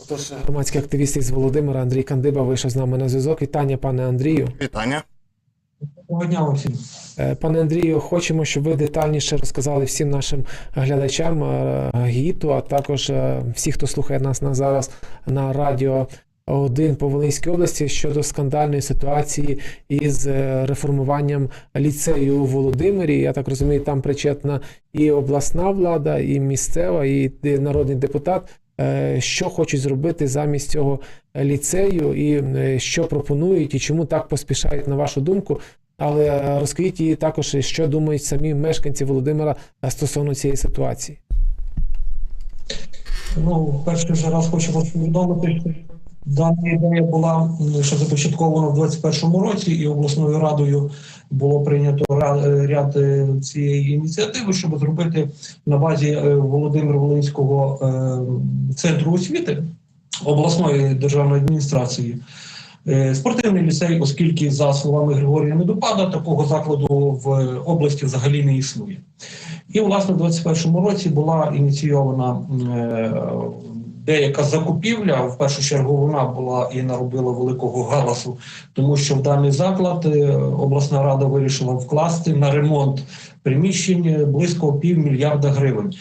Отож, громадський активіст із Володимира Андрій Кандиба вийшов з нами на зв'язок. Вітання, пане Андрію. Вітання. Доброго дня усім. Е, Пане Андрію, хочемо, щоб ви детальніше розказали всім нашим глядачам е, ГІТу, а також е, всі, хто слухає нас на зараз на радіо 1 по Волинській області щодо скандальної ситуації із е, реформуванням ліцею у Володимирі. Я так розумію, там причетна і обласна влада, і місцева, і народний депутат. Е, Що хочуть зробити замість цього ліцею, і е, що пропонують, і чому так поспішають, на вашу думку? Але розкажіть її також, що думають самі мешканці Володимира стосовно цієї ситуації. Ну, перший же раз хочу вас повідомити, дана ідея була ще започаткована в 2021 році, і обласною радою було прийнято е, ряд е, цієї ініціативи, щоб зробити на базі е, Володимир Волинського центру освіти обласної державної адміністрації. Спортивний ліцей, оскільки, за словами Григорія Медопада, такого закладу в області взагалі не існує. І, власне, в 2021 році була ініційована деяка закупівля. В першу чергу вона була і наробила великого галасу, тому що в даний заклад е, обласна рада вирішила вкласти на ремонт приміщень близько півмільярда гривень.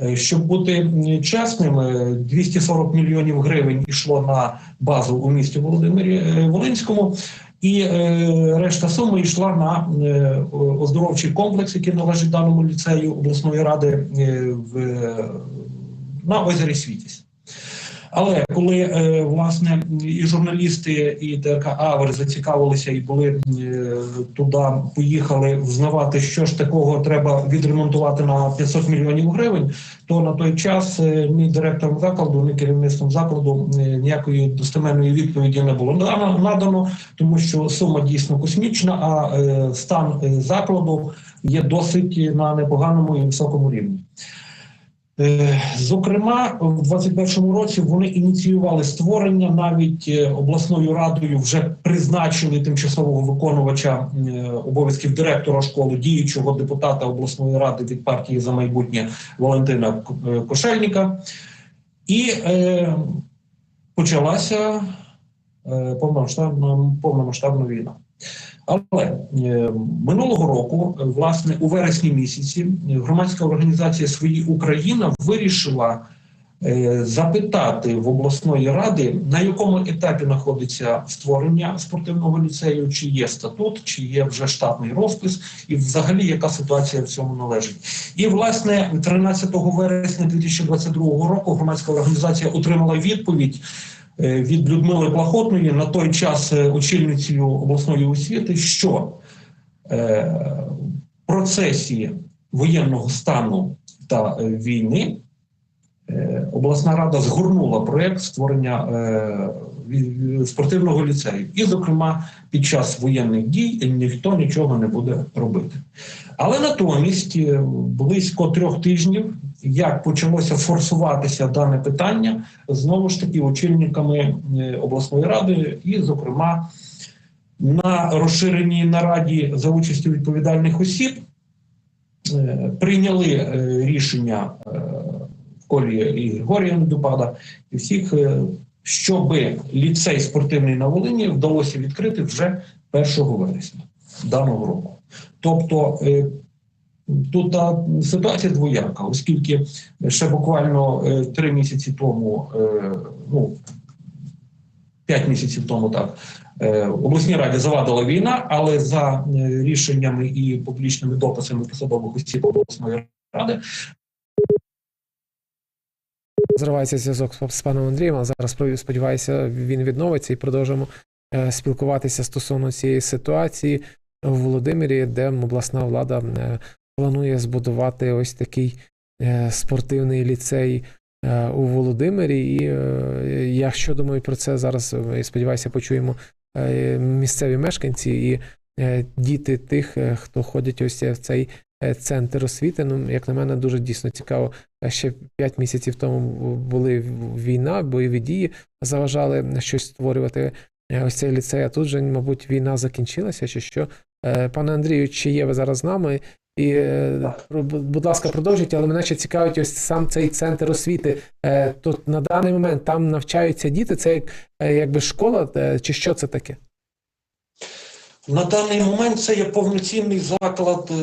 Е, Щоб бути чесним, е, 240 мільйонів гривень йшло на базу у місті Володимирі е, Волинському, і е, решта суми йшла на е, оздоровчий комплекс, який належить даному ліцею обласної ради е, в, на озері Світість. Але коли е, власне і журналісти, і ТРК Авер зацікавилися і були е, туди, поїхали взнавати, що ж такого треба відремонтувати на 500 мільйонів гривень, то на той час е, ні директором закладу, ні керівництвом закладу ніякої достеменної відповіді не було надано- тому що сума дійсно космічна, а стан закладу є досить на непоганому і високому рівні. Е, Зокрема, в 2021 році вони ініціювали створення навіть е, обласною радою вже призначили тимчасового виконувача е, обов'язків директора школи, діючого депутата обласної ради від партії за майбутнє Валентина Кошельника. І е, почалася повномасштабна, повномасштабна війна. Але е, минулого року, е, власне, у вересні місяці, е, громадська організація Свої Україна вирішила запитати в обласної ради, на якому етапі знаходиться створення спортивного ліцею, чи є статут, чи є вже штатний розпис, і взагалі яка ситуація в цьому належить. І власне 13 вересня 2022 року громадська організація отримала відповідь від Людмили Плахотної на той час е, очільницею обласної освіти, що е, в процесі воєнного стану та е, війни е, обласна рада згорнула проєкт створення е, спортивного ліцею. І, зокрема, під час воєнних дій ніхто нічого не буде робити. Але натомість е, близько трьох тижнів, як почалося форсуватися дане питання, знову ж таки очільниками е, обласної ради, і, зокрема, на розширеній нараді за участю відповідальних осіб е, прийняли е, рішення е, колі і Григорія Недопада, і всіх, е, щоб ліцей спортивний на Волині вдалося відкрити вже 1 вересня даного року. Тобто е, тут ситуація двояка, оскільки ще буквально е, три місяці тому, е, ну п'ять місяців тому так. Обласній раді завадила війна, але за рішеннями і публічними дописами посадових осіб обласної ради Зривається зв'язок з- паном Андрієм, а зараз сподіваюся, він відновиться і продовжимо е, спілкуватися стосовно цієї ситуації в Володимирі, де обласна влада е, планує збудувати ось такий е, спортивний ліцей у Володимирі. І я що думаю про це зараз, сподіваюся, почуємо місцеві мешканці і діти тих, хто ходять ось в цей центр освіти. Ну, як на мене, дуже дійсно цікаво. Е, Ще 5 місяців тому були війна, бойові дії заважали щось створювати. е, Ось цей ліцей, а тут же, мабуть, війна закінчилася, чи що. Е, Пане Андрію, чи є ви зараз з нами? І, е, будь ласка, продовжуйте, але мене ще цікавить ось сам цей центр освіти. Е, То на даний момент там навчаються діти, це як, е, якби школа, е, чи що це таке? На даний момент це є повноцінний заклад е,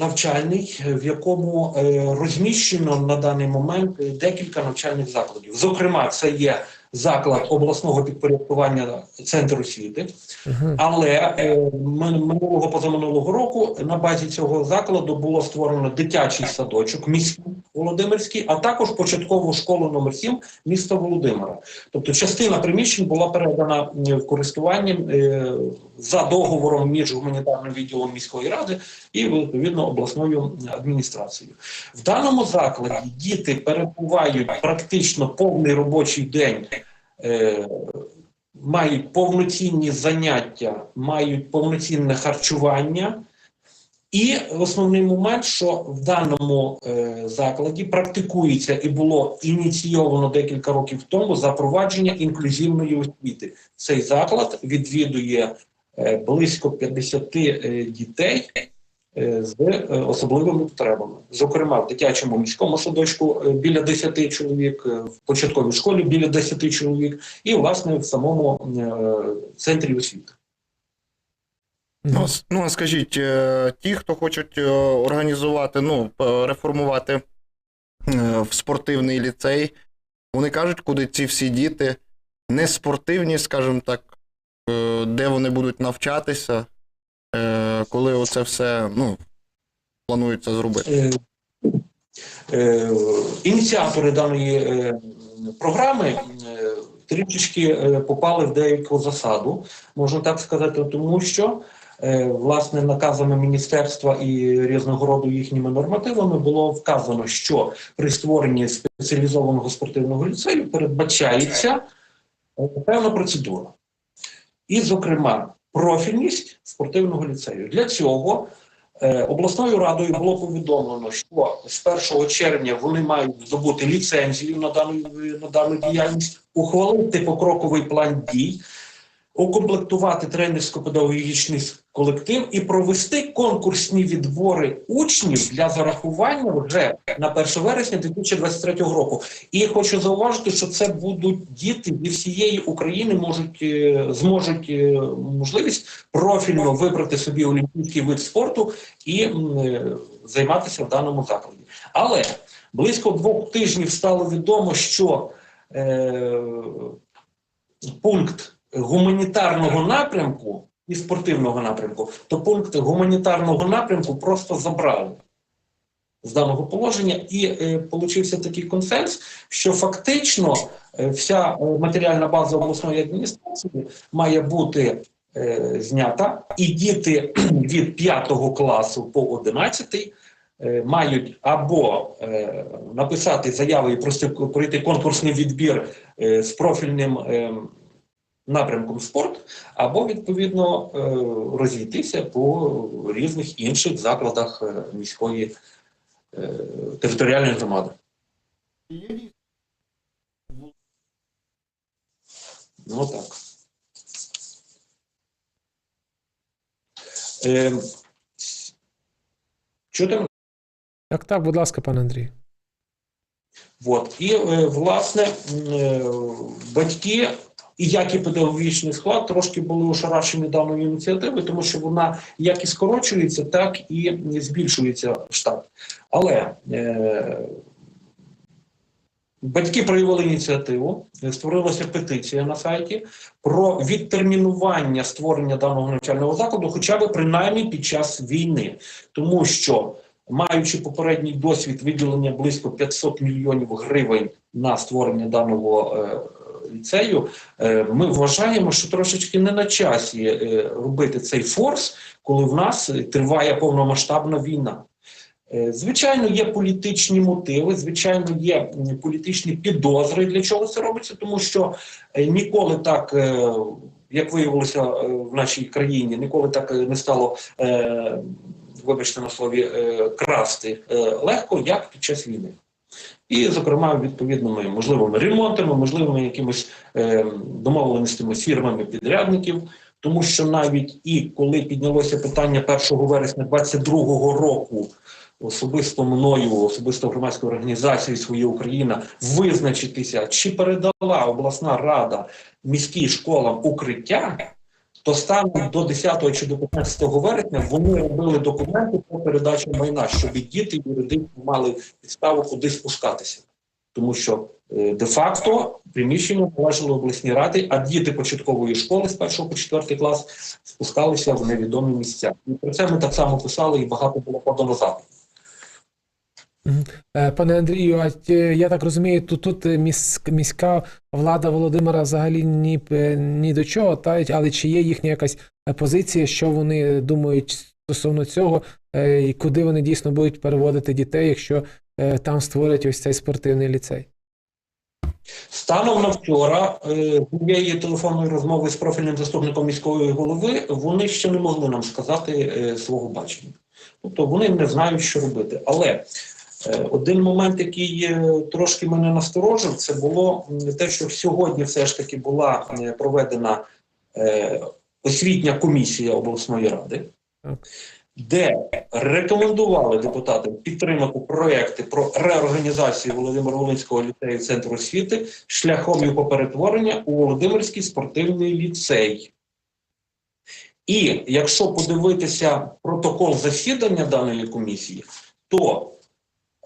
навчальний, е, в якому е, розміщено на даний момент декілька навчальних закладів. Зокрема, це є заклад обласного підпорядкування центр освіти. Але е, ми- минулого позаминулого року на базі цього закладу було створено дитячий садочок міський Володимирський, а також початкову школу номер 7 міста Володимира. Тобто частина приміщень була передана в користування е, за договором між гуманітарним відділом міської ради і відповідно обласною адміністрацією. В даному закладі діти перебувають практично повний робочий день. Е, мають повноцінні заняття, мають повноцінне харчування. І основний момент, що в даному е, закладі практикується і було ініційовано декілька років тому запровадження інклюзивної освіти. Цей заклад відвідує е, близько 50 е, дітей з е, особливими потребами. Зокрема, в дитячому міському садочку е, біля 10 чоловік, е, в початковій школі біля 10 чоловік, і власне в самому е, центрі освіти. Ну, ну, скажіть, е, ті, хто хочуть е, організувати, ну, реформувати е, в спортивний ліцей, вони кажуть, куди ці всі діти не спортивні, скажімо так, е, де вони будуть навчатися, е, коли оце все ну, планується зробити. Е, е, Ініціатори даної програми трішечки попали в деяку засаду, можна так сказати, тому що власне наказами міністерства і різного роду їхніми нормативами було вказано, що при створенні спеціалізованого спортивного ліцею передбачається певна процедура. І, зокрема, профільність спортивного ліцею. Для цього Е, Обласною радою було повідомлено, що з 1 червня вони мають здобути ліцензію на дану, на дану діяльність, ухвалити покроковий план дій, укомплектувати тренерсько-педагогічний колектив і провести конкурсні відбори учнів для зарахування вже на 1 вересня 2023 року. І хочу зауважити, що це будуть діти зі всієї України можуть е, зможуть е, можливість профільно вибрати собі олімпійський вид спорту і е, займатися в даному закладі. Але близько двох тижнів стало відомо, що е, пункт гуманітарного напрямку і спортивного напрямку, то пункт гуманітарного напрямку просто забрали з даного положення, і е, такий консенс, що фактично е, вся е, матеріальна база обласної адміністрації має бути е, знята, і діти від 5 класу по 11 е, мають або написати заяви і пройти конкурсний відбір з профільним е, напрямком спорт, або відповідно е, розійтися по різних інших закладах е, міської е, територіальної громади. Ну так. Е, чути Так, так, будь ласка, пане Андрій. От. І, е, власне, е, батьки, і як і педагогічний склад, трошки були ошарашені даною ініціативою, тому що вона як і скорочується, так і збільшується штат. Але е, батьки проявили ініціативу, створилася петиція на сайті про відтермінування створення даного навчального закладу, хоча б принаймні під час війни, тому що маючи попередній досвід виділення близько 500 мільйонів гривень на створення даного е, ліцею, е, ми вважаємо, що трошечки не на часі е, робити цей форс, коли в нас триває повномасштабна війна. Е, Звичайно, є політичні мотиви, звичайно, є політичні підозри, для чого це робиться, тому що ніколи так, як виявилося в нашій країні, ніколи так не стало, вибачте на слові, красти легко, як під час війни. І, зокрема, відповідними можливими ремонтами, можливими якимись е, домовленостями фірмами підрядників, тому що навіть і коли піднялося питання 1 вересня 2022 року, особисто мною, особисто громадською організацією Своя Україна, визначитися, чи передала обласна рада міським школам укриття, то станом до 10 чи до 15 вересня вони робили документи про передачу майна, щоб діти юридично мали підставу куди спускатися. Тому що е, де-факто приміщення належало обласній раді, а діти початкової школи з 1 по 4 клас спускалися в невідомі місця. І про це ми так само писали, і багато було подано запитів. Е, Пане Андрію, а я так розумію, тут, тут е, міська влада Володимира взагалі ні, е, ні до чого, та, але чи є їхня якась е, позиція, що вони думають стосовно цього, е, і куди вони дійсно будуть переводити дітей, якщо е, там створять ось цей спортивний ліцей? Станом на вчора е, моєї телефонної розмови з профільним заступником міської голови вони ще не могли нам сказати е, свого бачення. Тобто вони не знають, що робити. Але е, один момент, який е, трошки мене насторожив, це було те, що сьогодні все ж таки була е, проведена е, освітня комісія обласної ради. Де рекомендували депутатам підтримати проекти про реорганізацію Володимира Волинського ліцею центру освіти шляхом його перетворення у Володимирський спортивний ліцей. І якщо подивитися протокол засідання даної комісії, то е,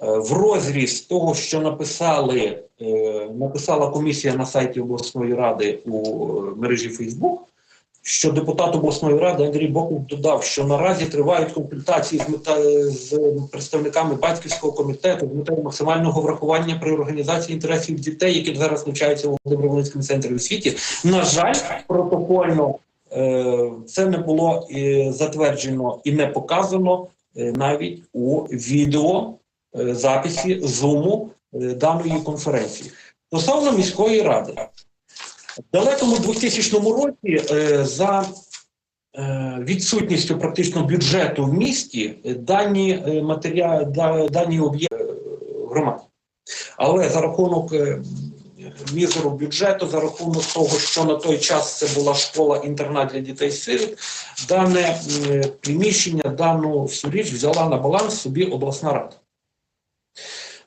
в розріз того, що написали, е, написала комісія на сайті обласної ради у е, мережі Фейсбук, що депутат обласної ради Андрій Боков додав, що наразі тривають консультації з, мета, з представниками батьківського комітету з метою максимального врахування при організації інтересів дітей, які зараз навчаються в Володимир-Волинському центрі освіті. На жаль, протокольно е, це не було е, затверджено і не показано е, навіть у відео е, записі зуму е, даної конференції. Стосовно міської ради, в далекому 2000 році е, за е, відсутністю практично бюджету в місті е, дані е, матеріали, дані об'єкти е, громаді. Але за рахунок е, мізеру бюджету, за рахунок того, що на той час це була школа-інтернат для дітей сиріт, дане е, приміщення, дану всю річ взяла на баланс собі обласна рада.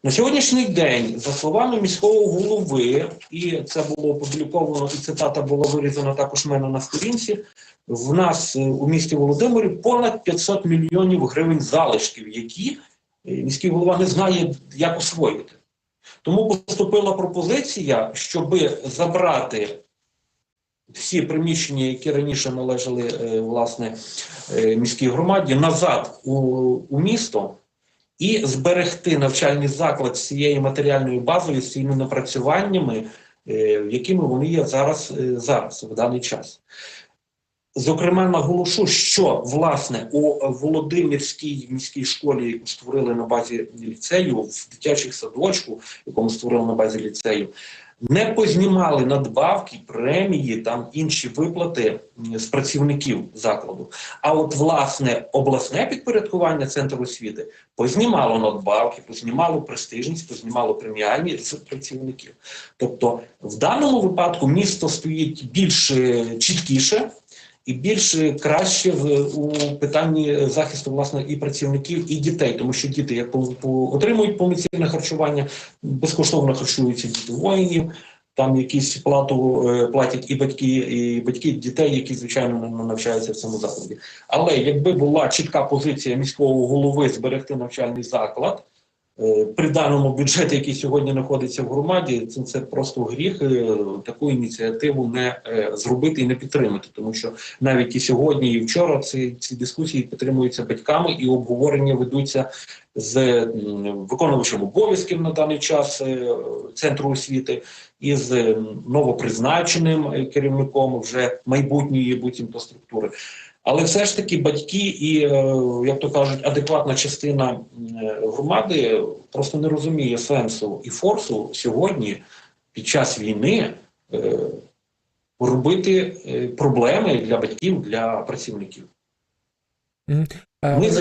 На сьогоднішній день, за словами міського голови, і це було опубліковано, і цитата була вирізана також в мене на сторінці. В нас е, у місті Володимирі понад 500 мільйонів гривень залишків, які е, міський голова не знає, як освоїти. Тому поступила пропозиція, щоб забрати всі приміщення, які раніше належали е, власне міській громаді, назад у, у місто і зберегти навчальний заклад з цією матеріальною базою, з цими напрацюваннями, е, якими вони є зараз, е, зараз в даний час. Зокрема, наголошу, що власне у Володимирській міській школі, яку створили на базі ліцею, в дитячих садочку, якому створили на базі ліцею, не познімали надбавки, премії, там інші виплати з працівників закладу. А от власне обласне підпорядкування центру освіти познімало надбавки, познімало престижність, познімало преміальні з працівників. Тобто, в даному випадку місто стоїть більш е, чіткіше і більш краще в у питанні захисту власне і працівників, і дітей, тому що діти як по, по отримують повноцінне харчування, безкоштовно харчуються діти воїнів. Там якісь плату е, платять і батьки, і батьки дітей, які звичайно навчаються в цьому закладі. Але якби була чітка позиція міського голови зберегти навчальний заклад при даному бюджеті, який сьогодні знаходиться в громаді, це, це просто гріх е, таку ініціативу не е, зробити і не підтримати, тому що навіть і сьогодні, і вчора ці, ці дискусії підтримуються батьками і обговорення ведуться з виконувачем обов'язків на даний час е, центру освіти і з новопризначеним е, керівником вже майбутньої буцімто структури. Але все ж таки батьки і, е, як то кажуть, адекватна частина е, громади просто не розуміє сенсу і форсу сьогодні під час війни е, робити проблеми для батьків, для працівників. Ми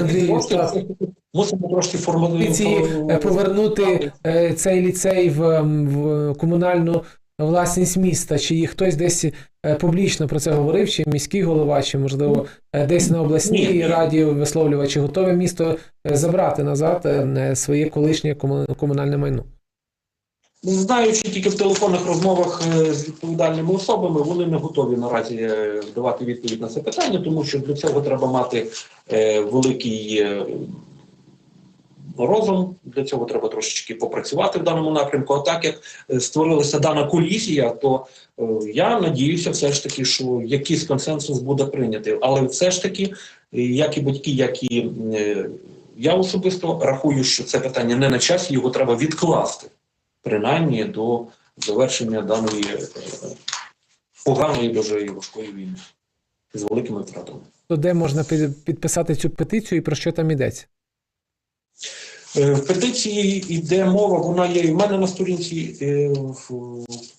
мусимо трошки формулювати повернути цей ліцей в, в комунальну власність міста? Чи їх хтось десь е, публічно про це говорив, чи міський голова, чи можливо е, десь на обласній Ні. раді висловлював, чи готове місто е, забрати назад своє колишнє комунальне майно? Знаючи тільки в телефонних розмовах з відповідальними особами, вони не готові наразі давати відповідь на це питання, тому що для цього треба мати великий розум. Для цього треба трошечки попрацювати в даному напрямку. А так як е, створилася дана колізія, то е, я надіюся, все ж таки, що якийсь консенсус буде прийнятий. Але все ж таки, е, як і батьки, як і я особисто рахую, що це питання не на часі, його треба відкласти принаймні до завершення даної поганої дуже важкої війни з великими втратами. То де можна підписати цю петицію і про що там йдеться? Е, В петиції йде мова, вона є і в мене на сторінці, е,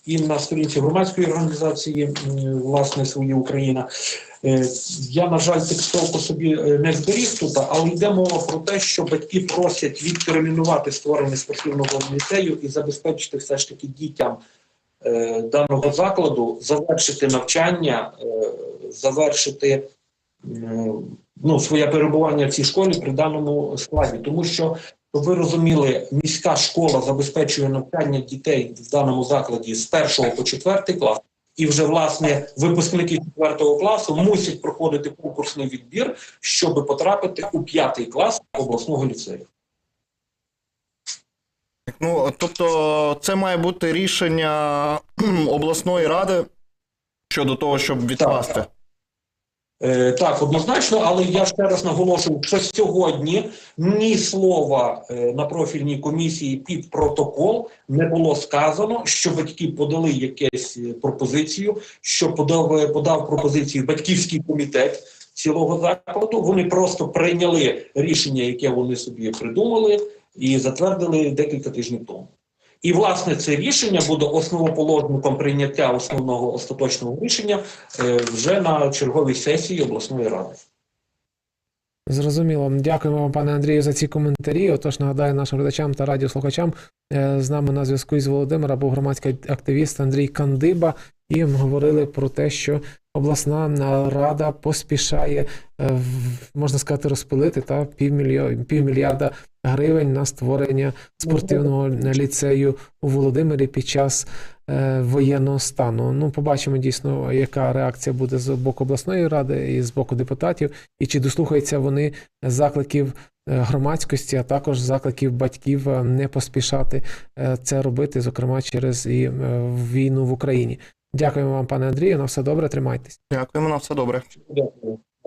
і на сторінці громадської організації власне свої Україна. Е, Я, на жаль, текстовку собі не зберіг тут, але йде мова про те, що батьки просять відтермінувати створення спортивного ліцею і забезпечити все ж таки дітям даного закладу завершити навчання, завершити ну, своє перебування в цій школі при даному складі, тому що щоб ви розуміли, міська школа забезпечує навчання дітей в даному закладі з першого по четвертий клас, і вже власне випускники четвертого класу мусять проходити конкурсний відбір, щоб потрапити у п'ятий клас обласного ліцею. Ну, тобто, це має бути рішення обласної ради щодо того, щоб відкласти. Е, так, однозначно, але я ще раз наголошую, що сьогодні ні слова е, на профільній комісії під протокол не було сказано, що батьки подали якусь е, пропозицію, що подав, е, подав пропозицію батьківський комітет цілого закладу. Вони просто прийняли рішення, яке вони собі придумали, і затвердили декілька тижнів тому. І власне це рішення буде основоположником прийняття основного остаточного рішення е, вже на черговій сесії обласної ради. Зрозуміло. Дякуємо вам, пане Андрію, за ці коментарі. Отож, нагадаю нашим глядачам та радіослухачам. е, З нами на зв'язку із Володимира був громадський активіст Андрій Кандиба. І говорили про те, що обласна е, рада поспішає, е, можна сказати, розпилити та півмільярда гривень на створення спортивного ліцею у Володимирі під час воєнного стану. Ну, побачимо дійсно, яка реакція буде з боку обласної ради і з боку депутатів, і чи дослухаються вони закликів е, громадськості, а також закликів батьків е, не поспішати е, це робити, зокрема через і е, війну в Україні. Дякуємо вам, пане Андрію. На все добре, тримайтесь. Дякуємо на все добре. Дякую.